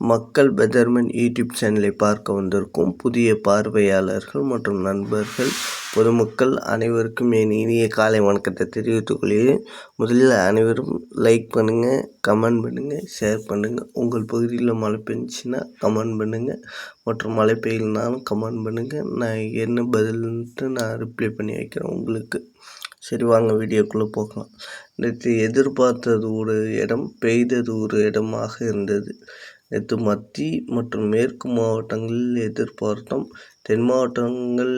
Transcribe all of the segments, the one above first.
மக்கள் பெதர்மன் யூடியூப் சேனலை பார்க்க வந்திருக்கும் புதிய பார்வையாளர்கள் மற்றும் நண்பர்கள் பொதுமக்கள் அனைவருக்கும் என் இனிய காலை வணக்கத்தை தெரிவித்துக் கொள்கிறேன். முதலில் அனைவரும் லைக் பண்ணுங்கள் கமெண்ட் பண்ணுங்கள் ஷேர் பண்ணுங்கள் உங்கள் பகுதியில் மழை பெஞ்சுன்னா கமெண்ட் பண்ணுங்கள் மற்றும் மழை பெய்யலனாலும் கமெண்ட் பண்ணுங்கள் நான் என்ன பதில்ன்ட்டு நான் ரிப்ளை பண்ணி வைக்கிறேன் உங்களுக்கு. சரி வாங்க வீடியோக்குள்ளே போகலாம். நேற்று எதிர்பார்த்தது ஒரு இடம் பெய்தது ஒரு இடமாக இருந்தது. நேற்று மத்திய மற்றும் மேற்கு மாவட்டங்களில் எதிர்பார்த்தோம். தென் மாவட்டங்கள்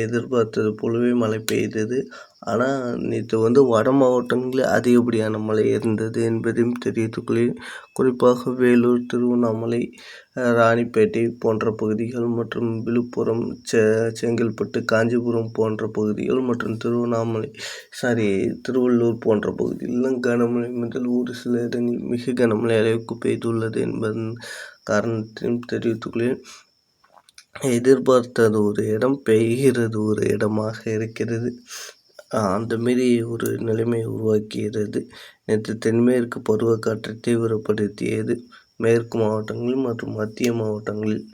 எதிர்பார்த்தது போலவே மழை பெய்தது. ஆனால் நேற்று வந்து வட மாவட்டங்களில் அதிகப்படியான மழை இருந்தது என்பதையும் தெரிவித்துக்கொள்கிறேன். குறிப்பாக வேலூர் திருவண்ணாமலை ராணிப்பேட்டை போன்ற பகுதிகள் மற்றும் விழுப்புரம் செ செங்கல்பட்டு காஞ்சிபுரம் போன்ற பகுதிகள் மற்றும் திருவண்ணாமலை சாரி திருவள்ளூர் போன்ற பகுதிகளிலும் கனமழை முதல் ஒரு சில இடங்களில் மிக கனமழை அளவுக்கு பெய்துள்ளது என்பதன் காரணத்தையும் தெரிவித்துக்கொள்ளேன் எதிர்பார்த்தது ஒரு இடம் பெய்கிறது ஒரு இடமாக இருக்கிறது. அந்த மாரி ஒரு நிலைமை உருவாக்கியது. நேற்று தென்மேற்கு பருவக்காற்றை தீவிரப்படுத்தியது. மேற்கு மாவட்டங்கள் மற்றும் மத்திய மாவட்டங்களில்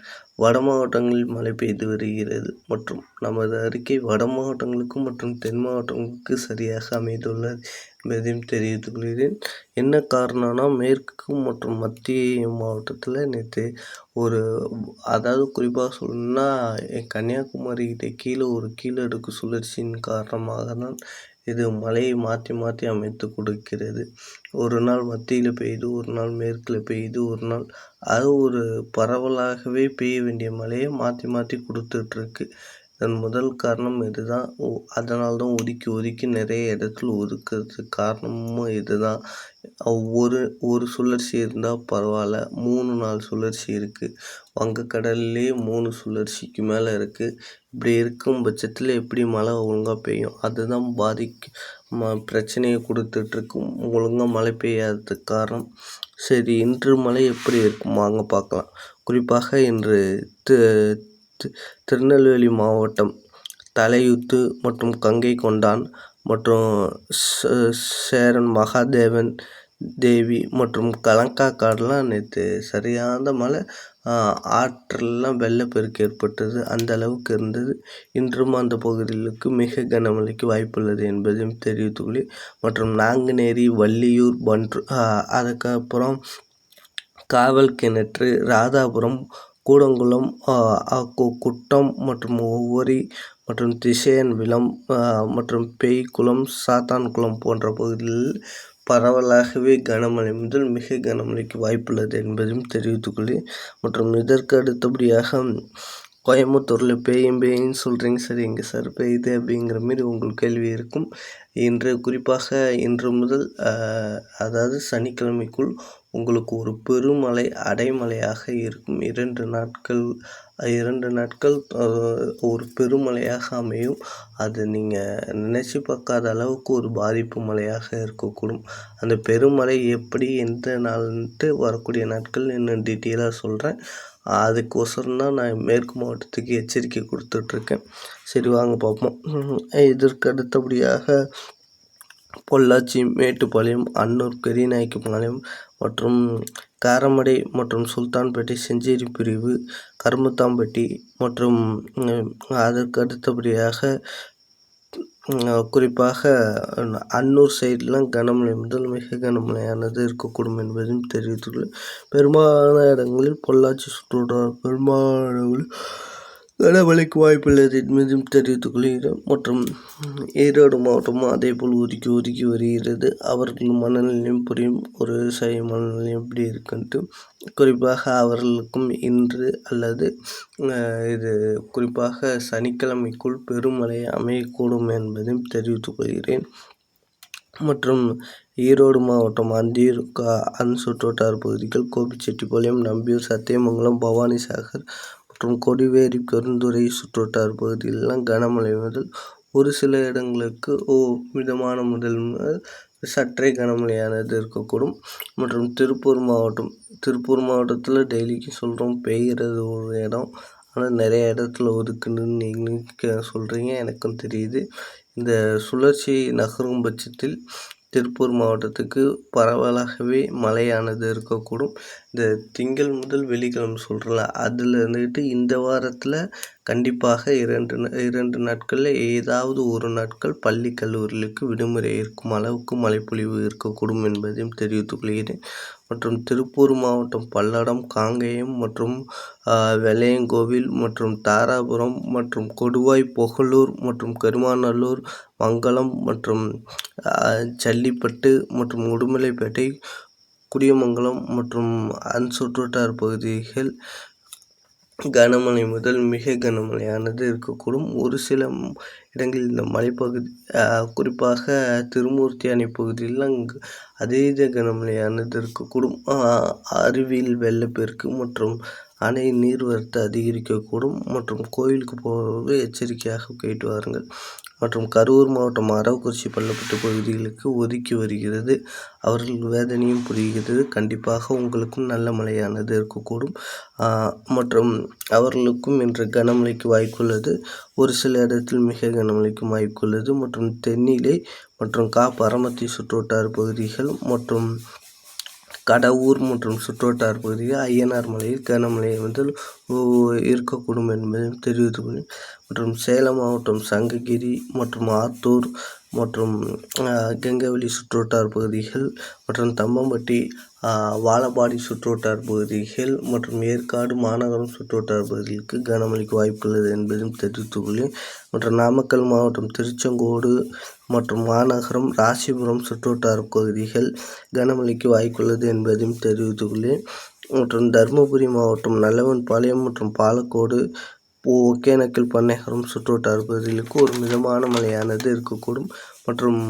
வட மாவட்டங்களில் மழை பெய்து வருகிறது மற்றும் நமது அறிக்கை வட மாவட்டங்களுக்கும் மற்றும் தென் மாவட்டங்களுக்கு சரியாக அமைந்துள்ளது. என்பதையும் தெரிவித்துக் கொள்கிறேன் என்ன காரணம்னா மேற்கு மற்றும் மத்திய மாவட்டத்தில் நேற்று ஒரு அதாவது குறிப்பாக சொல்லணும்னா கன்னியாகுமரி கிட்டே கீழே ஒரு கீழடுக்கு சுழற்சியின் காரணமாக தான் இது மழையை மாற்றி மாற்றி அமைத்து கொடுக்கிறது. ஒரு நாள் மத்தியில் பெய்யுது ஒரு நாள் மேற்கில் பெய்யுது ஒரு நாள் அது ஒரு பரவலாகவே பெய்ய வேண்டிய மழையை மாற்றி மாற்றி கொடுத்துட்ருக்கு இதன் முதல் காரணம் இதுதான். அதனால் தான் ஒதுக்கி ஒதுக்கி நிறைய இடத்துல ஒதுக்கிறதுக்கு காரணமும் இதுதான். ஒரு ஒரு சுழற்சி இருந்தால் பரவாயில்ல. மூணு நாலு சுழற்சி இருக்குது வங்கக்கடல்லே மூணு சுழற்சிக்கு மேலே இருக்குது இப்படி இருக்கும் பட்சத்தில் எப்படி மழை ஒழுங்காக பெய்யும்? அதுதான் பாதிக்கு ம பிரச்சனையை கொடுத்துட்ருக்கும். ஒழுங்காக மழை பெய்யாததுக்கு காரணம். சரி இன்று மழை எப்படி இருக்கும்? வாங்க பார்க்கலாம். குறிப்பாக இன்று திருநெல்வேலி மாவட்டம் தலையுத்து மற்றும் கங்கை கொண்டான் மற்றும் சேரன் மகாதேவன் தேவி மற்றும் கலங்காக்காடுலாம் நேற்று சரியான மழை. ஆற்றெல்லாம் வெள்ளப்பெருக்கு ஏற்பட்டது. அந்த அளவுக்கு இருந்தது. இன்றும் அந்த பகுதிகளுக்கு மிக கனமழைக்கு வாய்ப்புள்ளது என்பதையும் தெரிவித்துள்ளி. மற்றும் நாங்குநேரி வள்ளியூர் பன்று அதுக்கப்புறம் காவல் கிணற்று ராதாபுரம் கூடங்குளம் குட்டம் மற்றும் ஒவ்வொரி மற்றும் திசையன் விளம் மற்றும் பேய்க்குளம் சாத்தான்குளம் போன்ற பகுதிகளில் பரவலாகவே கனமழை முதல் மிக கனமழைக்கு வாய்ப்புள்ளது என்பதையும் தெரிவித்துக்கொள்கிறேன் மற்றும் இதற்கு அடுத்தபடியாக கோயம்புத்தூரில் பேயும் பேயின்னு சொல்கிறீங்க சார் எங்கே சார் பெய்யுது அப்படிங்கிற மாரி உங்கள் கேள்வி இருக்கும். இன்று குறிப்பாக இன்று முதல் அதாவது சனிக்கிழமைக்குள் உங்களுக்கு ஒரு பெருமழை அடைமழையாக இருக்கும். இரண்டு நாட்கள் இரண்டு நாட்கள் ஒரு பெருமழையாக அமையும். அது நீங்கள் நினச்சி பார்க்காத அளவுக்கு ஒரு பாதிப்பு மழையாக இருக்கக்கூடும். அந்த பெருமழை எப்படி எந்த நாள்ன்ட்டு வரக்கூடிய நாட்கள் இன்னும் டீட்டெயிலாக சொல்கிறேன் அதுக்கோசரம் தான் நான் மேற்கு மாவட்டத்துக்கு எச்சரிக்கை கொடுத்துட்ருக்கேன். சரி வாங்க பார்ப்போம். இதற்கு அடுத்தபடியாக பொள்ளாச்சி மேட்டுப்பாளையம் அன்னூர் பெரியநாயக்கம்பாளையம் மற்றும் காரமடை மற்றும் சுல்தான்பேட்டை செஞ்சேரி பிரிவு கருமத்தாம்பட்டி மற்றும் அதற்கு அடுத்தபடியாக குறிப்பாக அன்னூர் சைட்லாம் கனமழை முதல் மிக கனமழையானது இருக்கக்கூடும் என்பதையும் தெரிவித்துள்ளது. பெரும்பாலான இடங்களில் பொள்ளாச்சி சுற்றுவட்டார பெரும்பாலான இடங்களில் கனமழைக்கு வாய்ப்புள்ளது என்பதையும் தெரிவித்துக் கொள்கிறோம் மற்றும் ஈரோடு மாவட்டமும் அதேபோல் ஒதுக்கி ஒதுக்கி வருகிறது. அவர்களின் மனநிலையும் புரியும். ஒரு விவசாய மனநிலையும் எப்படி இருக்குன்ட்டு குறிப்பாக அவர்களுக்கும் இன்று அல்லது இது குறிப்பாக சனிக்கிழமைக்குள் பெருமழை அமையக்கூடும் என்பதையும் தெரிவித்துக் கொள்கிறேன் மற்றும் ஈரோடு மாவட்டம் அந்தியூர் அன் சுற்றுவட்டார பகுதிகள் கோபிச்செட்டிப்பாளையம் நம்பியூர் சத்தியமங்கலம் பவானிசாகர் மற்றும் கொடிவேரி பெருந்துறை சுற்றுவட்டார பகுதிகளெலாம் கனமழை முதல் ஒரு சில இடங்களுக்கு ஓ மிதமான முதல் சற்றே கனமழையானது இருக்கக்கூடும். மற்றும் திருப்பூர் மாவட்டம் திருப்பூர் மாவட்டத்தில் டெய்லிக்கு சொல்கிறோம் பெய்கிறது ஒரு இடம். ஆனால் நிறைய இடத்துல ஒதுக்குன்னு நீங்கள் சொல்கிறீங்க எனக்கும் தெரியுது. இந்த சுழற்சி நகரும் பட்சத்தில் திருப்பூர் மாவட்டத்துக்கு பரவலாகவே மழையானது இருக்கக்கூடும். இந்த திங்கள் முதல் வெள்ளிக்கிழமை சொல்கிறல அதில் இருந்துக்கிட்டு இந்த வாரத்தில் கண்டிப்பாக இரண்டு இரண்டு நாட்களில் ஏதாவது ஒரு நாட்கள் பள்ளி கல்லூரிகளுக்கு விடுமுறை இருக்கும் அளவுக்கு மழைப்பொழிவு இருக்கக்கூடும் என்பதையும் தெரிவித்துக் கொள்கிறேன். மற்றும் திருப்பூர் மாவட்டம் பல்லடம் காங்கேயம் மற்றும் வெள்ளையங்கோவில் மற்றும் தாராபுரம் மற்றும் கொடுவாய் புகழூர் மற்றும் கருமாநல்லூர் மங்களம் மற்றும் ஜல்லிப்பட்டு மற்றும் உடுமலைப்பேட்டை குடியமங்கலம் மற்றும் அன்சுற்றுவட்டார் பகுதிகள் கனமழை முதல் மிக கனமழையானது இருக்கக்கூடும். ஒரு சில இடங்களில் இந்த மலைப்பகுதி குறிப்பாக திருமூர்த்தி அணை பகுதியில் அங்கு அதீத கனமழையானது இருக்கக்கூடும். அருவியில் வெள்ளப்பெருக்கு மற்றும் அணை நீர்வரத்து அதிகரிக்கக்கூடும். மற்றும் கோயிலுக்கு போவது எச்சரிக்கையாக போயிட்டு வாருங்கள். மற்றும் கரூர் மாவட்டம் அரவக்குறிச்சி பள்ளப்பட்டு பகுதிகளுக்கு ஒதுக்கி வருகிறது. அவர்கள் வேதனையும் புரிகிறது. கண்டிப்பாக உங்களுக்கும் நல்ல மழையானது இருக்கக்கூடும். மற்றும் அவர்களுக்கும் இன்று கனமழைக்கு வாய்ப்புள்ளது. ஒரு சில இடத்தில் மிக கனமழைக்கும் வாய்ப்புள்ளது. மற்றும் தென்னிலை மற்றும் கா பரமத்தி சுற்றுவட்டார பகுதிகள் மற்றும் கடவூர் மற்றும் சுற்றுவட்டார பகுதியில் ஐயனார் மலையில் கனமழை வந்து இருக்கக்கூடும் என்பதையும் தெரிவித்துள்ளது மற்றும் சேலம் மாவட்டம் சங்ககிரி மற்றும் ஆத்தூர் மற்றும் கெங்கவெளி சுற்றுவட்டார பகுதிகள் மற்றும் தம்மம்பட்டி வாழப்பாடி சுற்றுவட்டார பகுதிகள் மற்றும் ஏற்காடு மாநகரம் சுற்றுவட்டார பகுதிகளுக்கு கனமழைக்கு வாய்ப்புள்ளது என்பதையும் தெரிவித்துள்ளேன். மற்றும் நாமக்கல் மாவட்டம் திருச்செங்கோடு மற்றும் மாநகரம் ராசிபுரம் சுற்றுவட்டார பகுதிகள் கனமழைக்கு வாய்ப்புள்ளது என்பதையும் தெரிவித்துள்ளேன். மற்றும் தருமபுரி மாவட்டம் நல்லவன்பாளையம் மற்றும் பாலக்கோடு ஒகேனக்கல் பண்ணைகரம் சுற்றுவட்டார பகுதிகளுக்கு ஒரு மிதமான மழையானது இருக்கக்கூடும். மற்றும்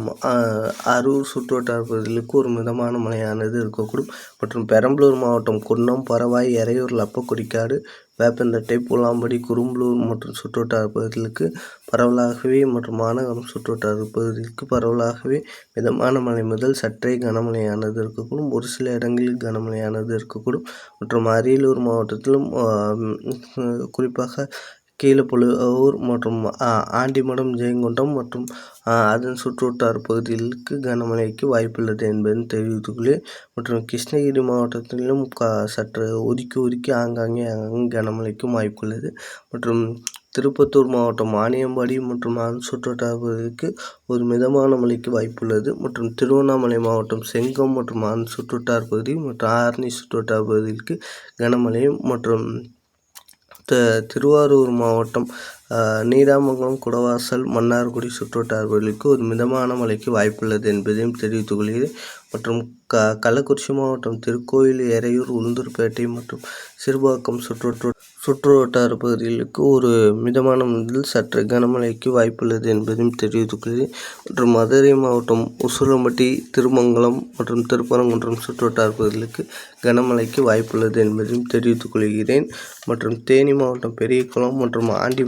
அரூர் சுற்றுவட்டார பகுதிகளுக்கு ஒரு மிதமான மழையானது இருக்கக்கூடும். மற்றும் பெரம்பலூர் மாவட்டம் குன்னம் பரவாய் எறையூர் லப்பக்குடிக்காடு வேப்பந்தட்டை பூலாம்படி குரும்பலூர் மற்றும் சுற்றுவட்டார பகுதிகளுக்கு பரவலாகவே மற்றும் மாநகரம் சுற்றுவட்டார பகுதிகளுக்கு பரவலாகவே மிதமான மழை முதல் சற்றே கனமழையானது இருக்கக்கூடும். ஒரு சில இடங்களில் கனமழையானது இருக்கக்கூடும். மற்றும் அரியலூர் மாவட்டத்திலும் குறிப்பாக கீழப்பழுவூர் மற்றும் ஆண்டிமடம் ஜெயங்கொண்டம் மற்றும் அதன் சுற்றுவட்டார பகுதிகளுக்கு கனமழைக்கு வாய்ப்புள்ளது என்பதை தெரிவித்துள்ளேன். மற்றும் கிருஷ்ணகிரி மாவட்டத்திலும் க சற்று ஒதுக்கி ஒதுக்கி ஆங்காங்கே ஆங்காங்கே கனமழைக்கும் வாய்ப்புள்ளது. மற்றும் திருப்பத்தூர் மாவட்டம் மானியம்பாடி மற்றும் அதன் சுற்றுவட்டார பகுதிக்கு ஒரு மிதமான மழைக்கு வாய்ப்புள்ளது. மற்றும் திருவண்ணாமலை மாவட்டம் செங்கம் மற்றும் அதன் சுற்றுவட்டார பகுதி மற்றும் ஆரணி சுற்றுவட்டார பகுதிகளுக்கு கனமழையும் மற்றும் த திருவாரூர் மாவட்டம் நீடாமங்கலம் குடவாசல் மன்னார்குடி சுற்றுவட்டார பகுதிகளுக்கு ஒரு மிதமான மழைக்கு வாய்ப்புள்ளது என்பதையும் தெரிவித்துக் கொள்கிறேன். மற்றும் க கள்ளக்குறிச்சி மாவட்டம் திருக்கோயில் எறையூர் உளுந்தூர்பேட்டை மற்றும் சிறுபாக்கம் சுற்று சுற்றுவட்டார பகுதிகளுக்கு ஒரு மிதமான முதல் சற்று கனமழைக்கு வாய்ப்புள்ளது என்பதையும் தெரிவித்துள்ளது. மற்றும் மதுரை மாவட்டம் உசுரம்பட்டி திருமங்கலம் மற்றும் திருப்பரங்குன்றம் சுற்றுவட்டார பகுதிகளுக்கு கனமழைக்கு வாய்ப்புள்ளது என்பதையும் தெரிவித்துக் கொள்கிறேன் மற்றும் தேனி மாவட்டம் பெரியகுளம் மற்றும் ஆண்டி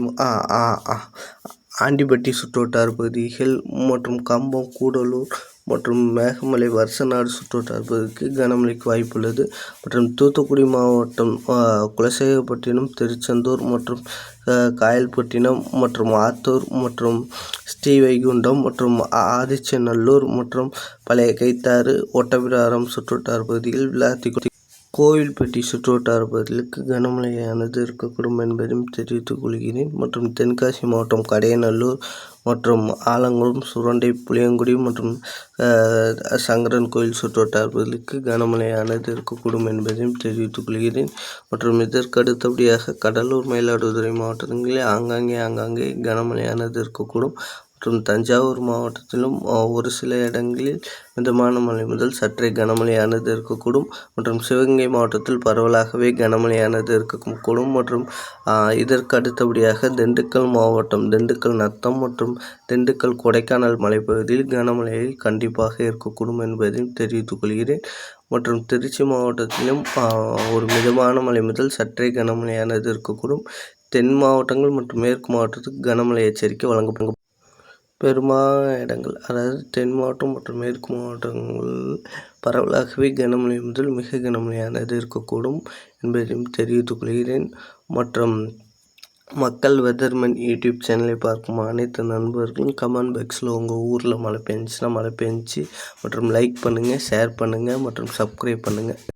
ஆண்டிபட்டி சுற்றுவட்டார பகுதிகள் மற்றும் கம்பம் கூடலூர் மற்றும் மேகமலை வருஷநாடு சுற்றுவட்டார பகுதிக்கு கனமழைக்கு வாய்ப்புள்ளது. மற்றும் தூத்துக்குடி மாவட்டம் குலசேகப்பட்டினம் திருச்செந்தூர் மற்றும் காயல்பட்டினம் மற்றும் ஆத்தூர் மற்றும் ஸ்ரீவைகுண்டம் மற்றும் ஆதிச்சநல்லூர் மற்றும் பழைய கைத்தாறு ஒட்டப்பிடாரம் சுற்றுவட்டார பகுதியில் விளாத்திக்குடி கோவில்பட்டி சுற்றுவட்டார பகுதிகளுக்கு கனமழையானது இருக்கக்கூடும் என்பதையும் தெரிவித்துக் கொள்கிறேன். மற்றும் தென்காசி மாவட்டம் கடையநல்லூர் மற்றும் ஆலங்குளம் சுரண்டை புளியங்குடி மற்றும் சங்கரன் கோயில் சுற்றுவட்டார பகுதிகளுக்கு கனமழையானது இருக்கக்கூடும் என்பதையும் தெரிவித்துக் கொள்கிறேன். மற்றும் இதற்கு அடுத்தபடியாக கடலூர் மயிலாடுதுறை மாவட்டங்களில் ஆங்காங்கே ஆங்காங்கே கனமழையானது இருக்கக்கூடும். மற்றும் தஞ்சாவூர் மாவட்டத்திலும் ஒரு சில இடங்களில் மிதமான மழை முதல் சற்றே கனமழையானது இருக்கக்கூடும். மற்றும் சிவகங்கை மாவட்டத்தில் பரவலாகவே கனமழையானது இருக்கக்கூடும் மற்றும் இதற்கு அடுத்தபடியாக திண்டுக்கல் மாவட்டம் திண்டுக்கல் நத்தம் மற்றும் திண்டுக்கல் கொடைக்கானல் மலைப்பகுதியில் கனமழையில் கண்டிப்பாக இருக்கக்கூடும் என்பதையும் தெரிவித்துக் கொள்கிறேன். மற்றும் திருச்சி மாவட்டத்திலும் ஒரு மிதமான மழை முதல் சற்றே கனமழையானது இருக்கக்கூடும். தென் மாவட்டங்கள் மற்றும் மேற்கு மாவட்டத்துக்கு கனமழை எச்சரிக்கை வழங்கப்படும். பெரும்பாலான இடங்கள் அதாவது தென் மாவட்டம் மற்றும் மேற்கு மாவட்டங்கள் பரவலாகவே கனமழை முதல் மிக கனமழையானது இருக்கக்கூடும் என்பதையும் தெரிவித்துக் கொள்கிறேன். மற்றும் மக்கள் வெதர்மேன் யூடியூப் சேனலை பார்க்கும் அனைத்து நண்பர்களும் கமெண்ட் பாக்ஸில் உங்கள் ஊரில் மழை பெஞ்சுன்னா மழை பெஞ்சு மற்றும் லைக் பண்ணுங்கள் ஷேர் பண்ணுங்கள் மற்றும் சப்ஸ்கிரைப் பண்ணுங்கள்